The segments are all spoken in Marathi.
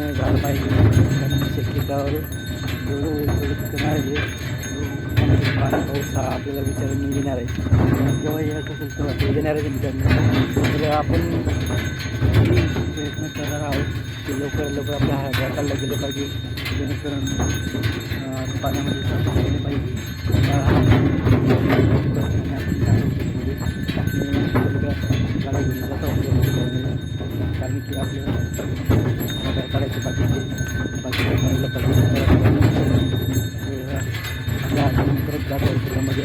में घर भाई से खींचा और दोनों तुम्हारे लिए पानी बहुत सारा आपल्याला विचार मी घेणार आहे जेव्हा यायचं असेल तेव्हा ते देणार आहे विचार आपण प्रयत्न करणार आहोत की लवकर लवकर आपल्या हाताला गेलं पाहिजे जेणेकरून पाण्यामध्ये पाहिजे कारण की आपल्याला बाजार करायला पाहिजे आपल्या हाताने करत त्यामध्ये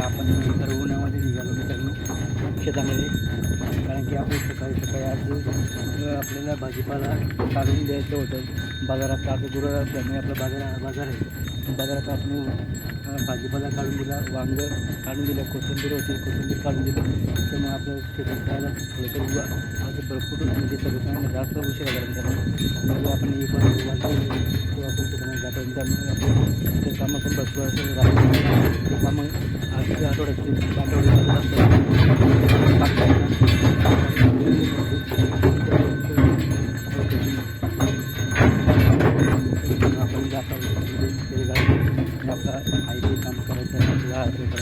आपण तर उन्हामध्ये निघालो मित्रांनो शेतामध्ये कारण की आपण सकाळी सकाळी आज आपल्याला भाजीपाला काढून द्यायचं होतं. बाजारात आता गुरु असल्यामुळे आपला बाजार बाजार आहे. बाजारात आपण भाजीपाला काढून दिला वांग काढून दिलं कोथिंबीर होती कोथिंबीर काढून दिली. त्यामुळे आपलं शेतात खायला थोडंसं उभा आता भरपूर म्हणजे सगळं जास्त उशीर कारण त्यामुळे मग आपण एक वाजता तेव्हा आपण शेतामध्ये जातो त्यामुळे आपण ते कामं पण भरपूर असं राहतो ते कामं आठवड्यात आठवड्यात juga